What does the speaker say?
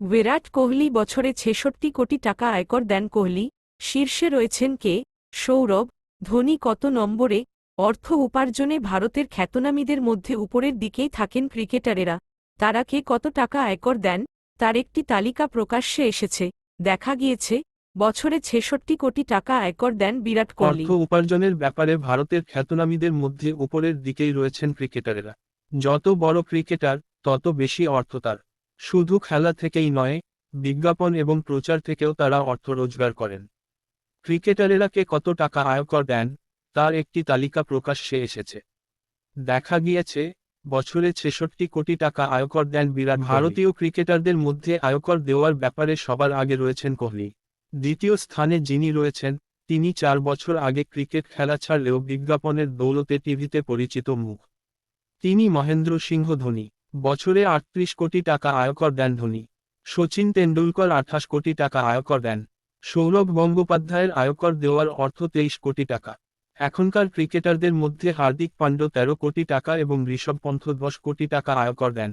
বিরাট কোহলি বছরে ছেষট্টি কোটি টাকা আয়কর দেন কোহলি। শীর্ষে রয়েছেন কে? সৌরভ। ধোনি কত নম্বরে? অর্থ উপার্জনে ভারতের খ্যাতনামীদের মধ্যে উপরের দিকেই থাকেন ক্রিকেটারেরা। তারা কে কত টাকা আয়কর দেন? তার একটি তালিকা প্রকাশ্যে এসেছে। দেখা গিয়েছে, বছরে ছেষট্টি কোটি টাকা আয়কর দেন বিরাট কোহলি। অর্থ উপার্জনের ব্যাপারে ভারতের খ্যাতনামীদের মধ্যে উপরের দিকেই রয়েছেন ক্রিকেটারেরা। যত বড় ক্রিকেটার, তত বেশি অর্থ তার। শুধু খেলা থেকেই নয়, বিজ্ঞাপন এবং প্রচার থেকেও তারা অর্থ রোজগার করেন। ক্রিকেটারেরা কে কত টাকা আয়কর দেন, তার একটি তালিকা প্রকাশ্যে এসেছে। দেখা গিয়েছে, বছরে ছেষট্টি কোটি টাকা আয়কর দেন বিরাট ভারতীয় ক্রিকেটারদের মধ্যে আয়কর দেওয়ার ব্যাপারে সবার আগে রয়েছেন কোহলি। দ্বিতীয় স্থানে যিনি রয়েছেন, তিনি চার বছর আগে ক্রিকেট খেলা ছাড়লেও বিজ্ঞাপনের দৌলতে টিভিতে পরিচিত মুখ। তিনি মহেন্দ্র সিংহ ধোনি। বছরে আটত্রিশ কোটি টাকা আয়কর দেন ধোনি। সচিন তেন্ডুলকর আঠাশ কোটি টাকা আয়কর দেন। সৌরভ গঙ্গোপাধ্যায়ের আয়কর দেওয়ার অর্থ তেইশ কোটি টাকা। এখনকার ক্রিকেটারদের মধ্যে হার্দিক পাণ্ড তেরো কোটি টাকা এবং ঋষভ পন্থ দশ কোটি টাকা আয়কর দেন।